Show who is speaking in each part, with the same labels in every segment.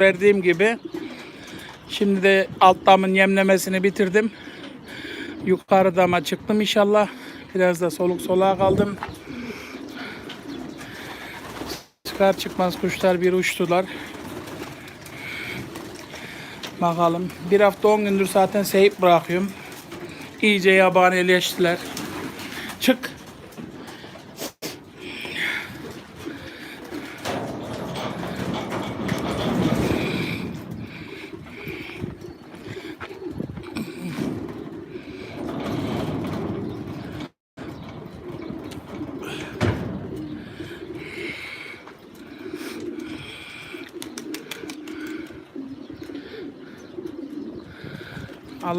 Speaker 1: verdiğim gibi. Şimdi de alt damın yemlemesini bitirdim. Yukarı dama çıktım inşallah. Biraz da soluk soluğa kaldım. Çıkar çıkmaz kuşlar bir uçtular. Bakalım. Bir hafta 10 gündür zaten seyip bırakıyorum. İyice yabanileştiler. Çık.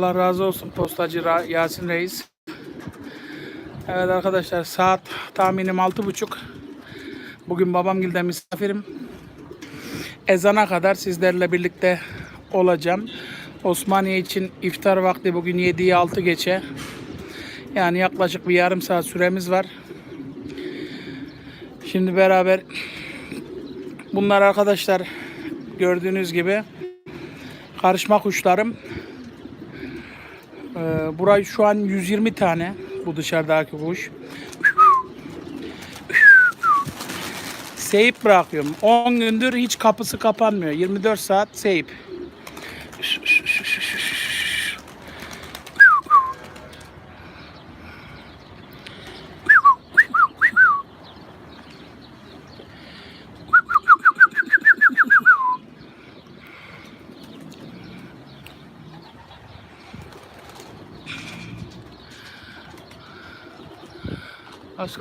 Speaker 1: Allah razı olsun postacı Yasin Reis. Evet arkadaşlar saat tahminim altı buçuk. Bugün babamgilde misafirim. Ezana kadar sizlerle birlikte olacağım. Osmaniye için iftar vakti bugün 7'yi 6 geçe. Yani yaklaşık bir yarım saat süremiz var. Şimdi beraber bunlar arkadaşlar gördüğünüz gibi karışma kuşlarım. Ee, burayı şu an 120 tane bu dışarıdaki kuş. Seyip bırakıyorum. 10 gündür hiç kapısı kapanmıyor. 24 saat seyip.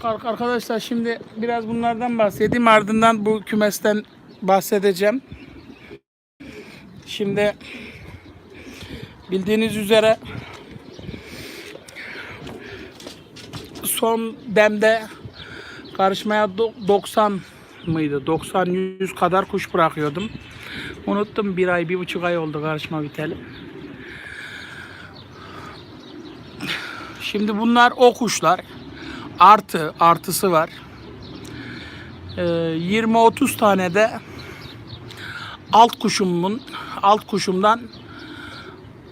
Speaker 1: Arkadaşlar şimdi biraz bunlardan bahsedeyim. Ardından bu kümesten bahsedeceğim. Şimdi bildiğiniz üzere son demde karışmaya do- 90 mıydı? 90-100 kadar kuş bırakıyordum. Unuttum bir ay, bir buçuk ay oldu karışma biteli. Şimdi bunlar o kuşlar. Artı, artısı var. Ee, 20-30 tane de alt kuşumun, alt kuşumdan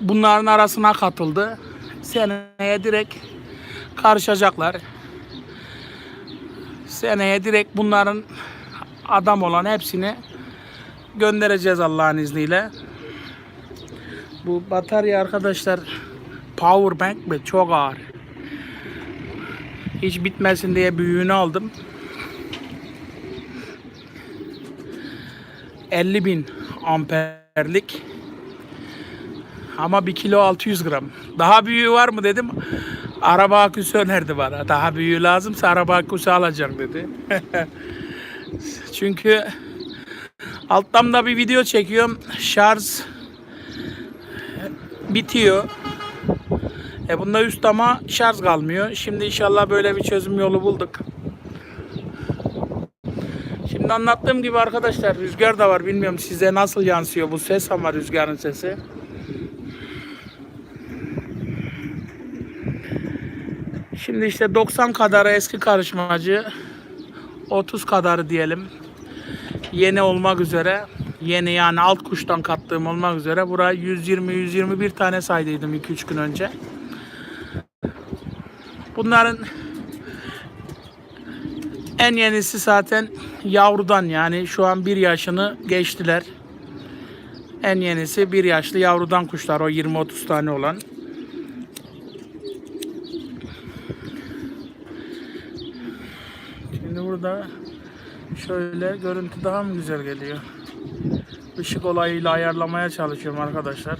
Speaker 1: bunların arasına katıldı. Seneye direkt karışacaklar. Seneye direkt bunların adam olan hepsini göndereceğiz Allah'ın izniyle. Bu batarya arkadaşlar power bank mi? Çok ağır. Hiç bitmesin diye büyüğünü aldım. 50 bin amperlik. Ama 1 kilo 600 gram. Daha büyüğü var mı dedim. Araba aküsü önerdi bana. Daha büyüğü lazımsa araba aküsü alacak dedi. Çünkü alttan da bir video çekiyorum. Şarj bitiyor. E bunda üst ama şarj kalmıyor. Şimdi inşallah böyle bir çözüm yolu bulduk. Şimdi anlattığım gibi arkadaşlar rüzgar da var. Bilmiyorum size nasıl yansıyor bu ses ama rüzgarın sesi. Şimdi işte 90 kadarı eski karışmacı. 30 kadarı diyelim. Yeni olmak üzere. Yeni yani alt kuştan kattığım olmak üzere. Buraya 120-121 tane saydıydım 2-3 gün önce. Bunların en yenisi zaten yavrudan yani şu an bir yaşını geçtiler. En yenisi bir yaşlı yavrudan kuşlar o 20-30 tane olan. Şimdi burada şöyle görüntü daha mı güzel geliyor? Işık olayıyla ayarlamaya çalışıyorum arkadaşlar.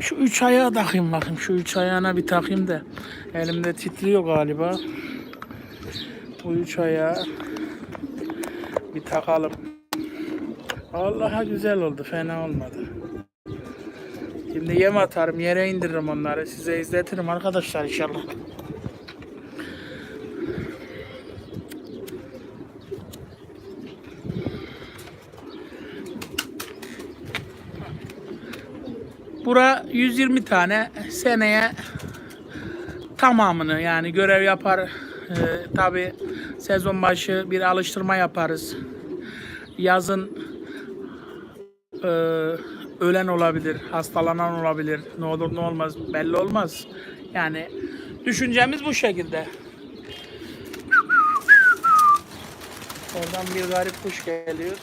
Speaker 1: Şu üç ayağa takayım bakayım. Şu üç ayağına bir takayım da. Elimde titriyor galiba. Bu üç ayağı bir takalım. Vallahi güzel oldu. Fena olmadı. Şimdi yem atarım. Yere indiririm onları. Size izletirim arkadaşlar inşallah. Bura 120 tane seneye tamamını yani görev yapar. Ee, Tabi sezon başı bir alıştırma yaparız. yazın e, ölen olabilir, hastalanan olabilir. Ne olur ne olmaz belli olmaz. Yani düşüncemiz bu şekilde. Oradan bir garip kuş geliyor.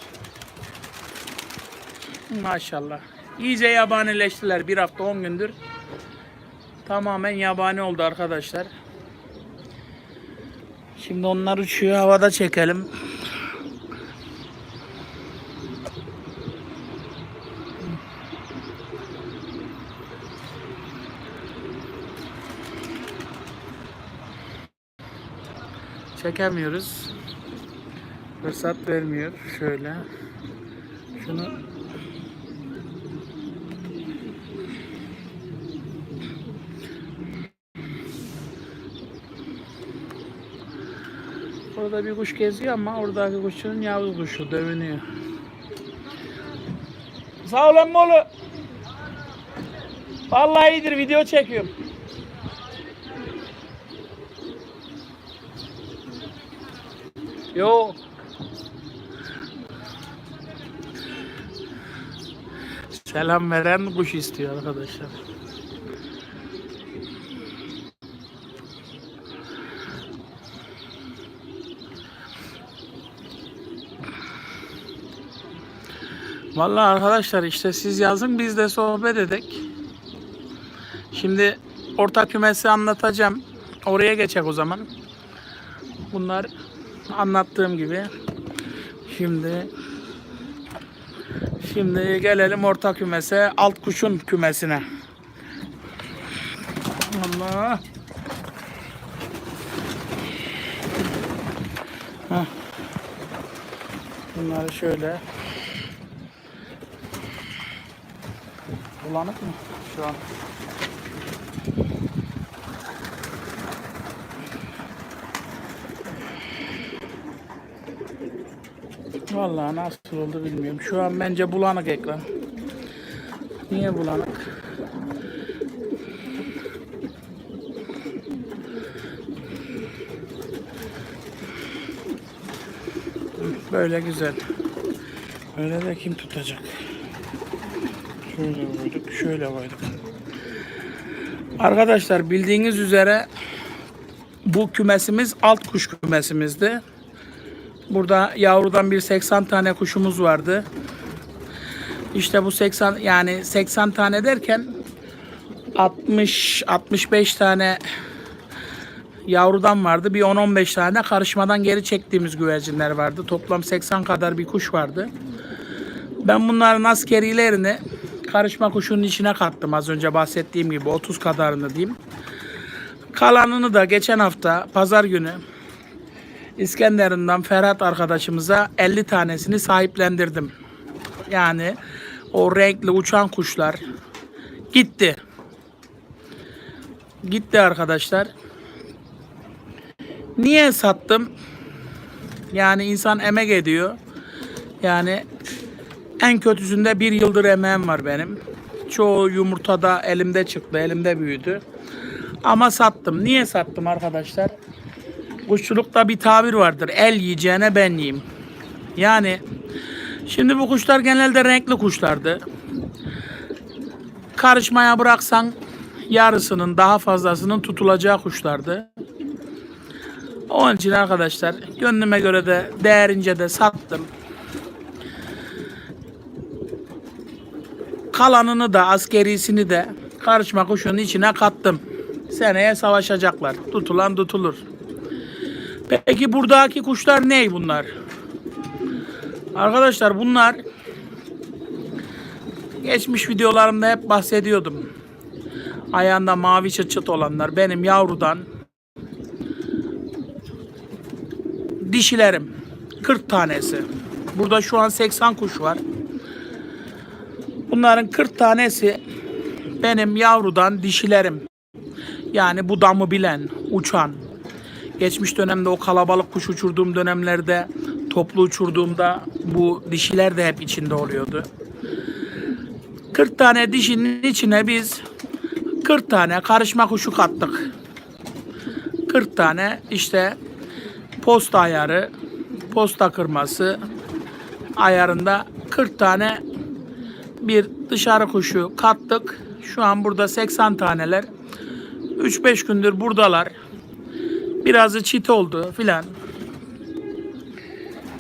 Speaker 1: Maşallah. İyice yabanileştiler bir hafta 10 gündür. Tamamen yabani oldu arkadaşlar. Şimdi onlar uçuyor havada çekelim. Çekemiyoruz. Fırsat vermiyor. Şöyle. Şunu Orada bir kuş geziyor ama oradaki kuşun yavru kuşu dövünüyor. Sağ olun Molu. Vallahi iyidir video çekiyorum. Yo. Selam veren kuş istiyor arkadaşlar. Vallahi arkadaşlar işte siz yazın biz de sohbet edek. Şimdi ortak kümesi anlatacağım. Oraya geçecek o zaman. Bunlar anlattığım gibi. Şimdi Şimdi gelelim orta kümese, alt kuşun kümesine. Allah. Heh. Bunları şöyle. Bulanık mı şu an? Vallahi nasıl oldu bilmiyorum. Şu an bence bulanık ekran. Niye bulanık? Böyle güzel. Öyle de kim tutacak? Şöyle koyduk, şöyle koyduk. Arkadaşlar bildiğiniz üzere bu kümesimiz alt kuş kümesimizdi. Burada yavrudan bir 80 tane kuşumuz vardı. İşte bu 80 yani 80 tane derken 60 65 tane yavrudan vardı. Bir 10-15 tane karışmadan geri çektiğimiz güvercinler vardı. Toplam 80 kadar bir kuş vardı. Ben bunların askerilerini karışma kuşunun içine kattım az önce bahsettiğim gibi 30 kadarını diyeyim. Kalanını da geçen hafta pazar günü İskenderun'dan Ferhat arkadaşımıza 50 tanesini sahiplendirdim. Yani o renkli uçan kuşlar gitti. Gitti arkadaşlar. Niye sattım? Yani insan emek ediyor. Yani en kötüsünde bir yıldır emeğim var benim. Çoğu yumurtada elimde çıktı, elimde büyüdü. Ama sattım. Niye sattım arkadaşlar? Kuşçulukta bir tabir vardır. El yiyeceğine ben yiyeyim. Yani şimdi bu kuşlar genelde renkli kuşlardı. Karışmaya bıraksan yarısının daha fazlasının tutulacağı kuşlardı. Onun için arkadaşlar gönlüme göre de değerince de sattım. Kalanını da askerisini de karışma kuşunun içine kattım. Seneye savaşacaklar. Tutulan tutulur. Peki buradaki kuşlar ne bunlar? Arkadaşlar bunlar geçmiş videolarımda hep bahsediyordum. Ayağında mavi çıt çıt olanlar benim yavrudan dişilerim 40 tanesi. Burada şu an 80 kuş var. Bunların 40 tanesi benim yavrudan dişilerim. Yani bu damı bilen, uçan. Geçmiş dönemde o kalabalık kuş uçurduğum dönemlerde toplu uçurduğumda bu dişiler de hep içinde oluyordu. 40 tane dişinin içine biz 40 tane karışma kuşu kattık. 40 tane işte posta ayarı, posta kırması, ayarında 40 tane bir dışarı kuşu kattık. Şu an burada 80 taneler. 3-5 gündür buradalar. Birazı çit oldu filan.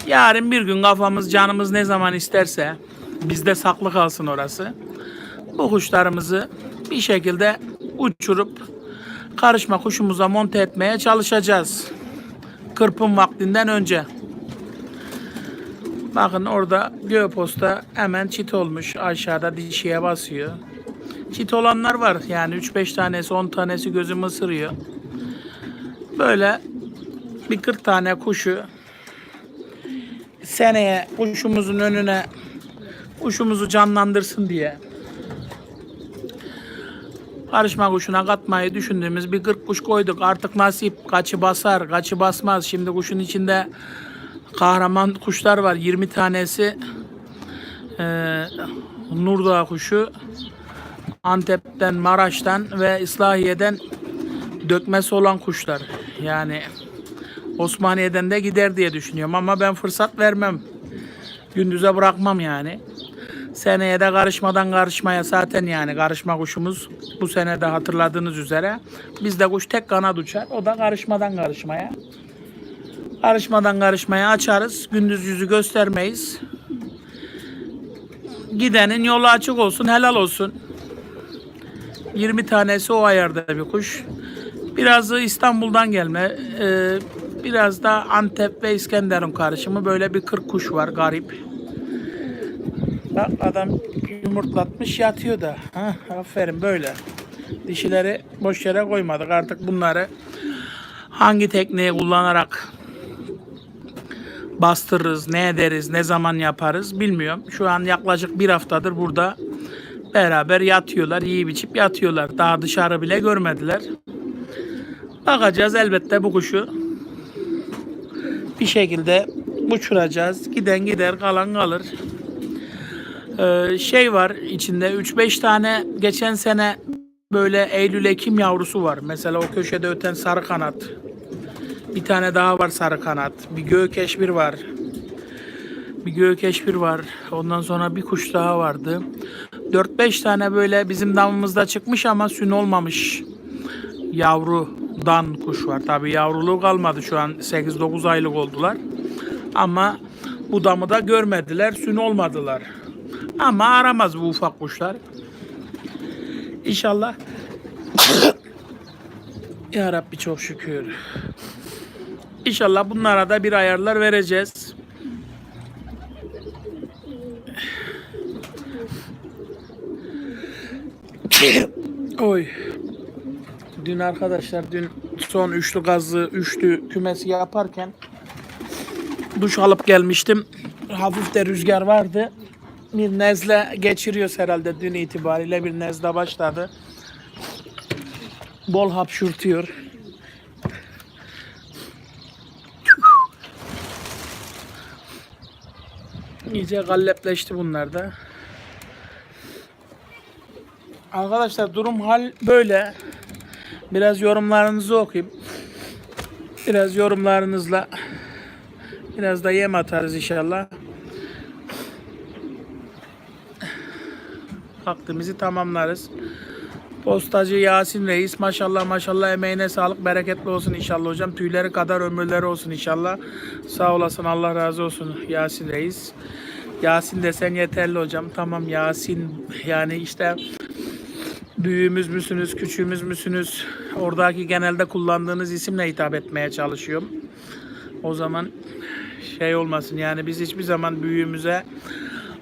Speaker 1: Yarın bir gün kafamız canımız ne zaman isterse bizde saklı kalsın orası. Bu kuşlarımızı bir şekilde uçurup karışma kuşumuza monte etmeye çalışacağız. Kırpım vaktinden önce. Bakın orada göğposta hemen çit olmuş. Aşağıda dişiye basıyor. Çit olanlar var. Yani 3-5 tanesi 10 tanesi gözümü ısırıyor. Böyle bir 40 tane kuşu seneye kuşumuzun önüne kuşumuzu canlandırsın diye karışma kuşuna katmayı düşündüğümüz bir 40 kuş koyduk. Artık nasip kaçı basar, kaçı basmaz. Şimdi kuşun içinde kahraman kuşlar var. 20 tanesi eee Nurdağ kuşu. Antep'ten, Maraş'tan ve İslahiye'den dökmesi olan kuşlar. Yani Osmaniye'den de gider diye düşünüyorum ama ben fırsat vermem. Gündüze bırakmam yani. Seneye de karışmadan karışmaya zaten yani karışma kuşumuz bu sene de hatırladığınız üzere bizde kuş tek kanat uçar. O da karışmadan karışmaya. Karışmadan karışmaya açarız. Gündüz yüzü göstermeyiz. Gidenin yolu açık olsun, helal olsun. 20 tanesi o ayarda bir kuş. Birazı İstanbul'dan gelme. Ee, biraz da Antep ve İskenderun karışımı. Böyle bir 40 kuş var garip. Bak adam yumurtlatmış yatıyor da. Ha, aferin böyle. Dişileri boş yere koymadık. Artık bunları hangi tekniği kullanarak bastırırız, ne ederiz, ne zaman yaparız bilmiyorum. Şu an yaklaşık bir haftadır burada beraber yatıyorlar, yiyip içip yatıyorlar. Daha dışarı bile görmediler. Bakacağız elbette bu kuşu bir şekilde uçuracağız. Giden gider, kalan kalır. Ee, şey var içinde 3-5 tane geçen sene böyle Eylül-Ekim yavrusu var. Mesela o köşede öten sarı kanat. Bir tane daha var sarı kanat. Bir göğekeşbir var. Bir göğekeşbir var. Ondan sonra bir kuş daha vardı. 4-5 tane böyle bizim damımızda çıkmış ama sün olmamış yavrudan kuş var. Tabii yavruluğu kalmadı şu an 8-9 aylık oldular. Ama bu damı da görmediler, sün olmadılar. Ama aramaz bu ufak kuşlar. İnşallah. ya Rabbi çok şükür. İnşallah bunlara da bir ayarlar vereceğiz. Oy. Dün arkadaşlar dün son üçlü gazlı üçlü kümesi yaparken duş alıp gelmiştim. Hafif de rüzgar vardı. Bir nezle geçiriyoruz herhalde dün itibariyle bir nezle başladı. Bol hapşurtuyor. İyice gallepleşti bunlar da. Arkadaşlar durum hal böyle. Biraz yorumlarınızı okuyayım. Biraz yorumlarınızla biraz da yem atarız inşallah. Vaktimizi tamamlarız. Postacı Yasin Reis maşallah maşallah emeğine sağlık bereketli olsun inşallah hocam. Tüyleri kadar ömürleri olsun inşallah. Sağ olasın Allah razı olsun Yasin Reis. Yasin desen yeterli hocam. Tamam Yasin yani işte büyüğümüz müsünüz, küçüğümüz müsünüz? Oradaki genelde kullandığınız isimle hitap etmeye çalışıyorum. O zaman şey olmasın yani biz hiçbir zaman büyüğümüze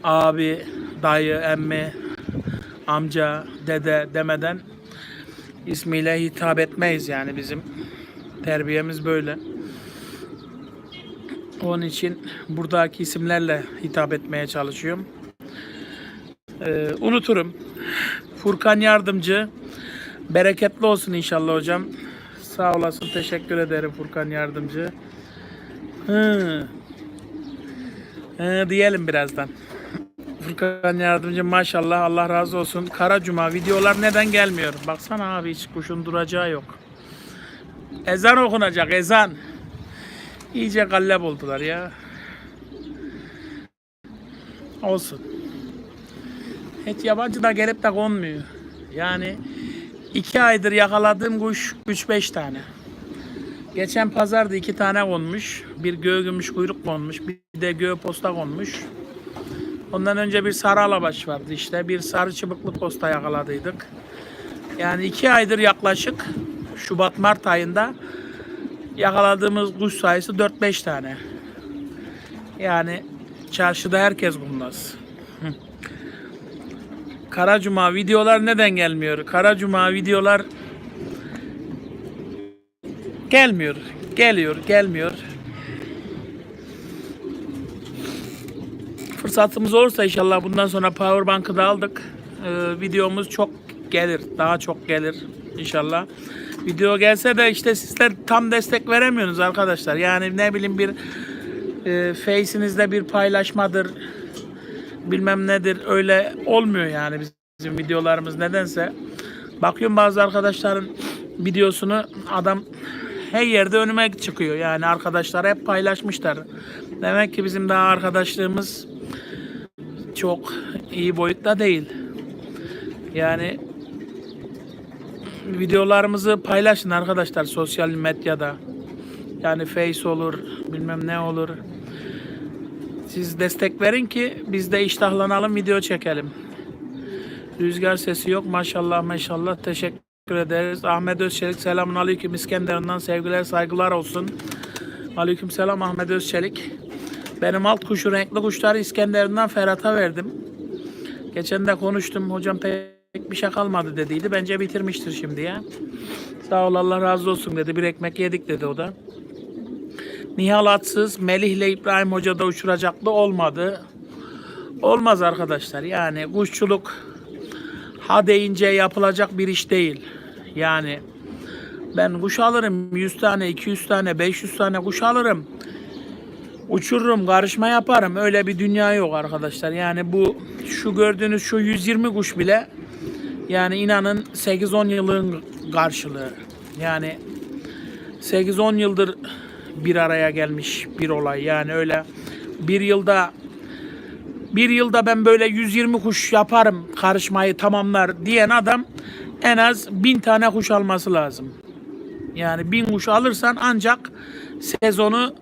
Speaker 1: abi, dayı, emmi, amca, dede demeden ismiyle hitap etmeyiz yani bizim terbiyemiz böyle. Onun için buradaki isimlerle hitap etmeye çalışıyorum. Ee, unuturum. Furkan Yardımcı. Bereketli olsun inşallah hocam. Sağ olasın. Teşekkür ederim Furkan Yardımcı. Hı. Hı, diyelim birazdan. Furkan Yardımcı maşallah Allah razı olsun. Kara Cuma videolar neden gelmiyor? Baksana abi hiç kuşun duracağı yok. Ezan okunacak ezan. İyice gallep oldular ya. Olsun. Hiç yabancı da gelip de konmuyor. Yani iki aydır yakaladığım kuş 3-5 tane. Geçen pazarda iki tane konmuş. Bir göğe gümüş kuyruk konmuş. Bir de göğe posta konmuş. Ondan önce bir sarı alabaş vardı işte. Bir sarı çıbıklı posta yakaladıydık. Yani iki aydır yaklaşık Şubat-Mart ayında yakaladığımız kuş sayısı 4-5 tane. Yani çarşıda herkes bulmaz. Hı. Kara Cuma videolar neden gelmiyor? Kara Cuma videolar gelmiyor. Geliyor, gelmiyor. Fırsatımız olursa inşallah bundan sonra powerbank'ı da aldık. Ee, videomuz çok gelir. Daha çok gelir inşallah. Video gelse de işte sizler tam destek veremiyorsunuz arkadaşlar. Yani ne bileyim bir e, face'inizde bir paylaşmadır. Bilmem nedir. Öyle olmuyor yani bizim videolarımız nedense. Bakıyorum bazı arkadaşların videosunu adam her yerde önüme çıkıyor. Yani arkadaşlar hep paylaşmışlar. Demek ki bizim daha arkadaşlığımız çok iyi boyutta değil. Yani videolarımızı paylaşın arkadaşlar sosyal medyada. Yani Face olur, bilmem ne olur. Siz destek verin ki biz de iştahlanalım, video çekelim. Rüzgar sesi yok. Maşallah maşallah. Teşekkür ederiz. Ahmet Özçelik selamun aleyküm. İskenderun'dan sevgiler saygılar olsun. Aleyküm selam Ahmet Özçelik. Benim alt kuşu renkli kuşları İskenderun'dan Ferhat'a verdim. Geçen de konuştum. Hocam pek bir şey kalmadı dediydi. Bence bitirmiştir şimdi ya. Sağ ol Allah razı olsun dedi. Bir ekmek yedik dedi o da. Nihal Atsız Melih ile İbrahim Hoca da uçuracaktı. Olmadı. Olmaz arkadaşlar. Yani kuşçuluk ha deyince yapılacak bir iş değil. Yani ben kuş alırım 100 tane, 200 tane, 500 tane kuş alırım. Uçururum, karışma yaparım. Öyle bir dünya yok arkadaşlar. Yani bu şu gördüğünüz şu 120 kuş bile yani inanın 8-10 yılın karşılığı. Yani 8-10 yıldır bir araya gelmiş bir olay. Yani öyle bir yılda bir yılda ben böyle 120 kuş yaparım karışmayı tamamlar diyen adam en az 1000 tane kuş alması lazım. Yani 1000 kuş alırsan ancak sezonu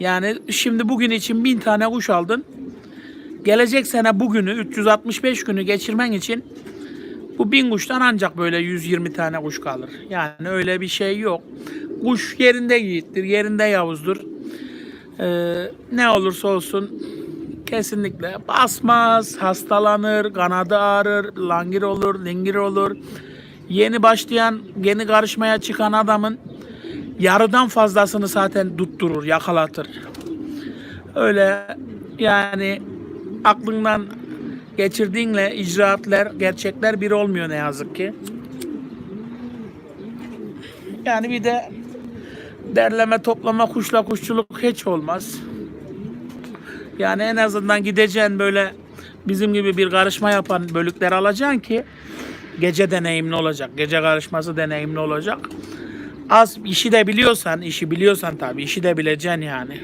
Speaker 1: yani şimdi bugün için 1000 tane kuş aldın. Gelecek sene bugünü 365 günü geçirmen için bu 1000 kuştan ancak böyle 120 tane kuş kalır. Yani öyle bir şey yok. Kuş yerinde yiğittir, yerinde yavuzdur. Ee, ne olursa olsun kesinlikle basmaz, hastalanır, kanadı ağrır, langir olur, lingir olur. Yeni başlayan, yeni karışmaya çıkan adamın yarıdan fazlasını zaten tutturur, yakalatır. Öyle yani aklından geçirdiğinle icraatler, gerçekler bir olmuyor ne yazık ki. Yani bir de derleme toplama kuşla kuşçuluk hiç olmaz. Yani en azından gideceksin böyle bizim gibi bir karışma yapan bölükler alacaksın ki gece deneyimli olacak. Gece karışması deneyimli olacak. Az işi de biliyorsan, işi biliyorsan tabii işi de bileceksin yani.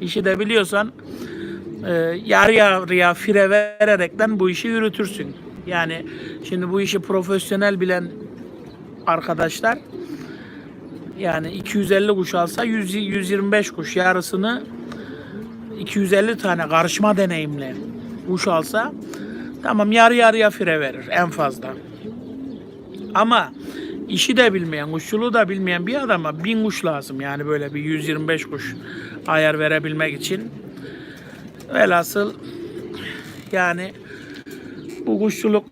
Speaker 1: İşi de biliyorsan e, yarı yarıya fire vererekten bu işi yürütürsün. Yani şimdi bu işi profesyonel bilen arkadaşlar yani 250 kuş alsa 100, 125 kuş yarısını 250 tane karışma deneyimli kuş alsa tamam yarı yarıya fire verir en fazla. Ama işi de bilmeyen, kuşçuluğu da bilmeyen bir adama bin kuş lazım. Yani böyle bir 125 kuş ayar verebilmek için. Velhasıl yani bu kuşçuluk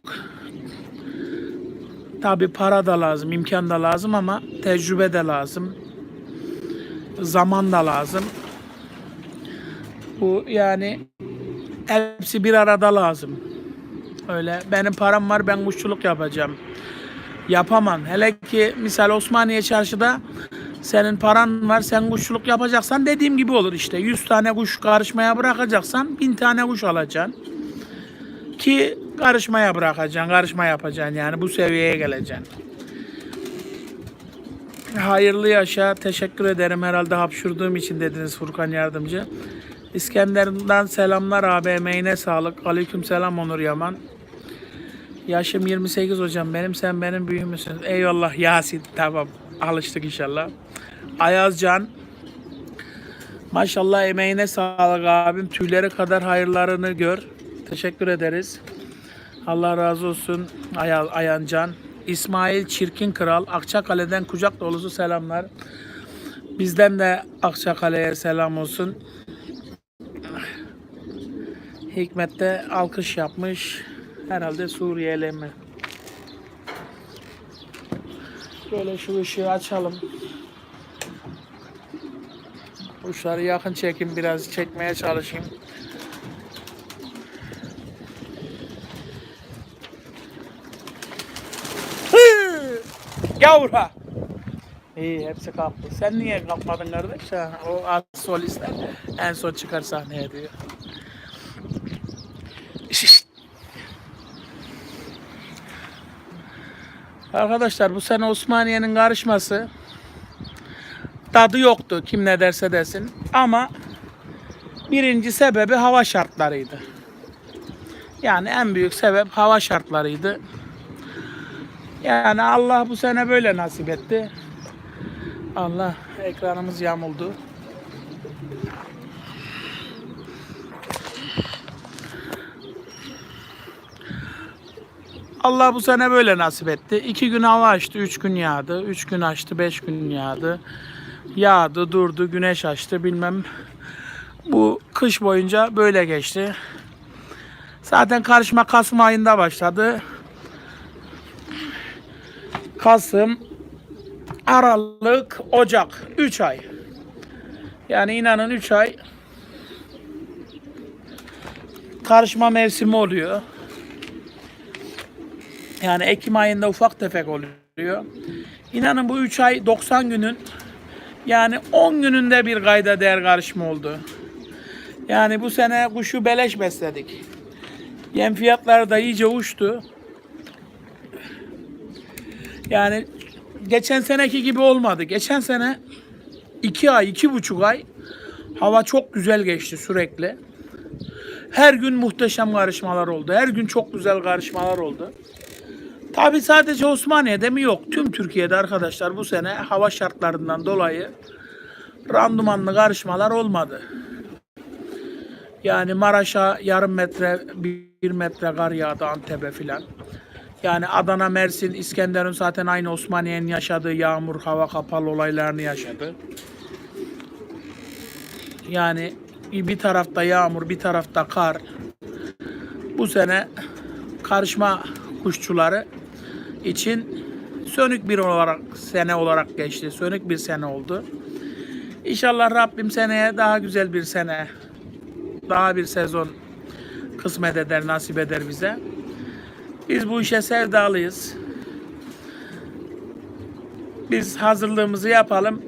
Speaker 1: tabi para da lazım, imkan da lazım ama tecrübe de lazım. Zaman da lazım. Bu yani hepsi bir arada lazım. Öyle benim param var ben kuşçuluk yapacağım. Yapamam. Hele ki misal Osmaniye çarşıda senin paran var sen kuşçuluk yapacaksan dediğim gibi olur işte. 100 tane kuş karışmaya bırakacaksan 1000 tane kuş alacaksın. Ki karışmaya bırakacaksın, karışma yapacaksın yani bu seviyeye geleceksin. Hayırlı yaşa. Teşekkür ederim. Herhalde hapşurduğum için dediniz Furkan Yardımcı. İskenderun'dan selamlar abi emeğine sağlık. Aleyküm selam Onur Yaman. Yaşım 28 hocam benim sen benim büyüğümüsün. Eyvallah Yasin tamam alıştık inşallah. Ayazcan Maşallah emeğine sağlık abim. Tüyleri kadar hayırlarını gör. Teşekkür ederiz. Allah razı olsun Aya, Ayancan. İsmail Çirkin Kral. Akçakale'den kucak dolusu selamlar. Bizden de Akçakale'ye selam olsun. Hikmet de alkış yapmış. Herhalde Suriyeli mi? Böyle şu ışığı açalım. Uçları yakın çekim biraz çekmeye çalışayım. Hı! Yavra. İyi hepsi kalktı. Sen niye kalkmadın kardeş? O az solistler en son çıkar sahneye diyor. Arkadaşlar bu sene Osmaniye'nin karışması tadı yoktu kim ne derse desin. Ama birinci sebebi hava şartlarıydı. Yani en büyük sebep hava şartlarıydı. Yani Allah bu sene böyle nasip etti. Allah ekranımız yamuldu. Allah bu sene böyle nasip etti. İki gün hava açtı, üç gün yağdı. Üç gün açtı, beş gün yağdı. Yağdı, durdu, güneş açtı bilmem. Bu kış boyunca böyle geçti. Zaten karışma Kasım ayında başladı. Kasım, Aralık, Ocak. 3 ay. Yani inanın 3 ay karışma mevsimi oluyor. Yani Ekim ayında ufak tefek oluyor. İnanın bu 3 ay 90 günün yani 10 gününde bir kayda değer karışma oldu. Yani bu sene kuşu beleş besledik. Yem fiyatları da iyice uçtu. Yani geçen seneki gibi olmadı. Geçen sene 2 ay, iki buçuk ay hava çok güzel geçti sürekli. Her gün muhteşem karışmalar oldu. Her gün çok güzel karışmalar oldu. Tabi sadece Osmaniye'de mi yok? Tüm Türkiye'de arkadaşlar bu sene hava şartlarından dolayı randımanlı karışmalar olmadı. Yani Maraş'a yarım metre, bir metre kar yağdı Antep'e filan. Yani Adana, Mersin, İskenderun zaten aynı Osmaniye'nin yaşadığı yağmur, hava kapalı olaylarını yaşadı. Yani bir tarafta yağmur, bir tarafta kar. Bu sene karışma kuşçuları için sönük bir olarak sene olarak geçti. Sönük bir sene oldu. İnşallah Rabbim seneye daha güzel bir sene, daha bir sezon kısmet eder, nasip eder bize. Biz bu işe sevdalıyız. Biz hazırlığımızı yapalım.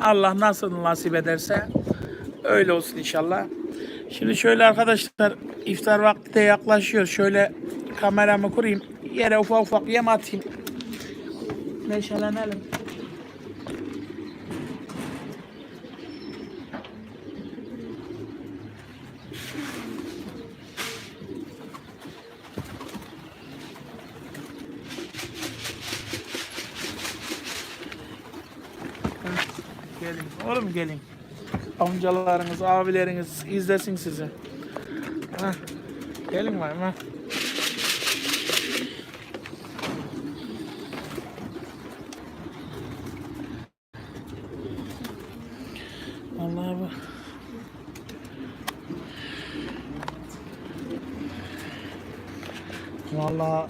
Speaker 1: Allah nasıl nasip ederse öyle olsun inşallah. Şimdi şöyle arkadaşlar iftar vakti de yaklaşıyor. Şöyle kameramı kurayım. Yere ufak ufak yem atayım. Neşelenelim. Gelin. Oğlum gelin. Amcalarınız, abileriniz izlesin sizi. Heh. Gelin var mı? Vallahi bu. Vallahi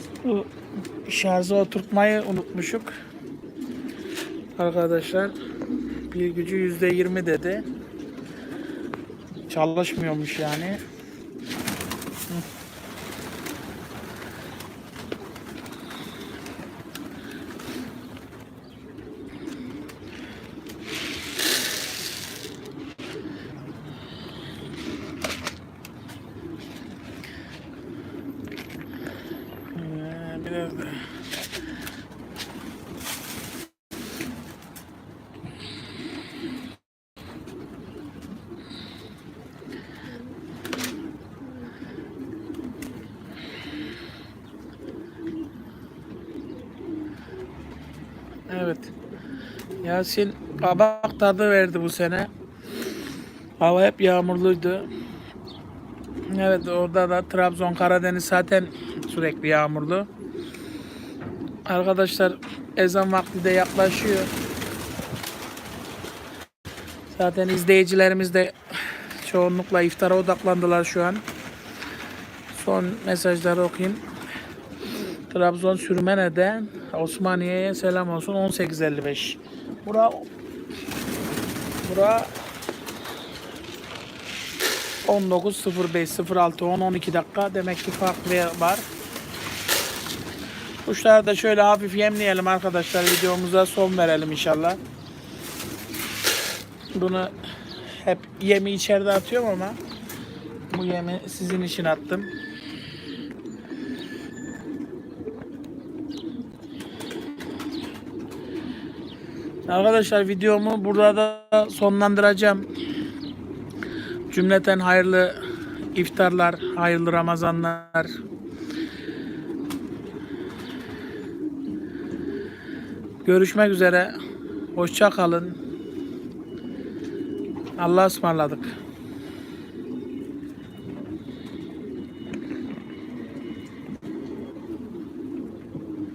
Speaker 1: şarjı oturtmayı unutmuşuk. Arkadaşlar bir gücü yüzde yirmi dedi. Çalışmıyormuş yani. Hı. Ee, Biraz da. Evet. Yasin kabak tadı verdi bu sene. Hava hep yağmurluydu. Evet orada da Trabzon Karadeniz zaten sürekli yağmurlu. Arkadaşlar ezan vakti de yaklaşıyor. Zaten izleyicilerimiz de çoğunlukla iftara odaklandılar şu an. Son mesajları okuyayım. Trabzon Sürmene'de Osmaniye'ye selam olsun 18.55. Bura Bura 19.05 06 10 12 dakika demek ki yer var. Kuşları da şöyle hafif yemleyelim arkadaşlar. Videomuza son verelim inşallah. Bunu hep yemi içeride atıyorum ama bu yemi sizin için attım. Arkadaşlar videomu burada da sonlandıracağım. Cümleten hayırlı iftarlar, hayırlı Ramazanlar. Görüşmek üzere. Hoşça kalın. Allah'a ısmarladık.